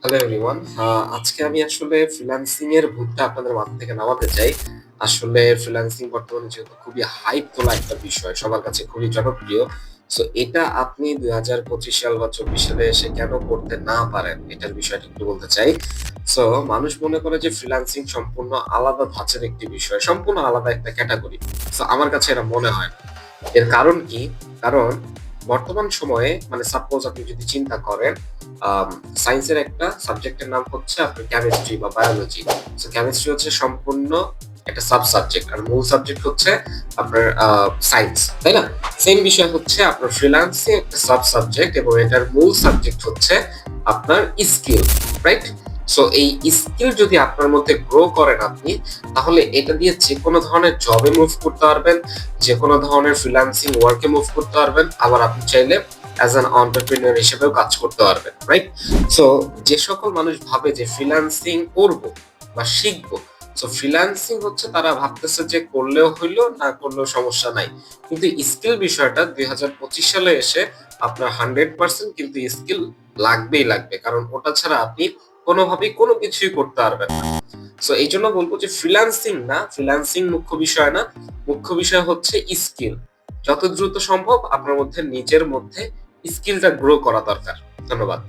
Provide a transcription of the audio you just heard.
Hello everyone আজকে আমি আসলে ফ্রিল্যান্সিং এর ভূতটা আপনাদের মাথা থেকে নামাতে চাই। আসলে ফ্রিল্যান্সিং বর্তমানে যেহেতু খুবই হাইপ তোলা একটা বিষয়, সবার কাছে খুবই জনপ্রিয়। সো এটা আপনি দুই হাজার পঁচিশ সাল বা চব্বিশ সালে এসে কেন করতে না পারেন? এটার বিষয়টা একটু বলতে চাই। সো মানুষ মনে করে যে ফ্রিল্যান্সিং সম্পূর্ণ আলাদা ধাঁচের একটি বিষয়, সম্পূর্ণ আলাদা একটা ক্যাটাগরি সো আমার কাছে এটা মনে হয় এর কারণ কি? কারণ বর্তমান সময়ে মানে সাপোজ আপনি যদি চিন্তা করেন সায়েন্সের একটা সাবজেক্টের নাম হচ্ছে আপনার কেমিস্ট্রি বা বায়োলজি সো কেমিস্ট্রি হচ্ছে সম্পূর্ণ একটা সাব সাবজেক্ট আর মূল সাবজেক্ট হচ্ছে আপনার সায়েন্স তাই না? সেম বিষয় হচ্ছে আপনার ফ্রিল্যান্সিং একটা সাব সাবজেক্ট এবং এটার মূল সাবজেক্ট হচ্ছে আপনার স্কিল রাইট সো এই স্কিল যদি আপনার মধ্যে গ্রো করেন আপনি, তাহলে এটা দিয়ে যে কোনো ধরনের জবে মুভ করতে পারবেন যে কোনো ধরনের ফ্রিল্যান্সিং ওয়ার্কে মুভ করতে পারবেন, আবার আপনি চাইলে অ্যাজ অ্যান অন্টারপ্রিনিয়র হিসেবেও কাজ করতে পারবেন রাইট সো যে সকল মানুষ ভাবে যে ফ্রিল্যান্সিং করব বা শিখব সো ফ্রিল্যান্সিং হচ্ছে তারা ভাবতেছে যে করলেও হইল, না করলেও সমস্যা নাই। কিন্তু স্কিল বিষয়টা দুই হাজার পঁচিশ সালে এসে আপনার হান্ড্রেড পার্সেন্ট কিন্তু স্কিল লাগবেই লাগবে, কারণ ওটা ছাড়া আপনি কোনোভাবেই কোনো কিছুই করতে পারবেন না। সো এই জন্য বলব যে ফ্রিল্যান্সিং না ফ্রিল্যান্সিং মুখ্য বিষয় না। মুখ্য বিষয় হচ্ছে স্কিল যত দ্রুত সম্ভব আপনার মধ্যে, নিজের মধ্যে স্কিলটা গ্রো করা দরকার। ধন্যবাদ।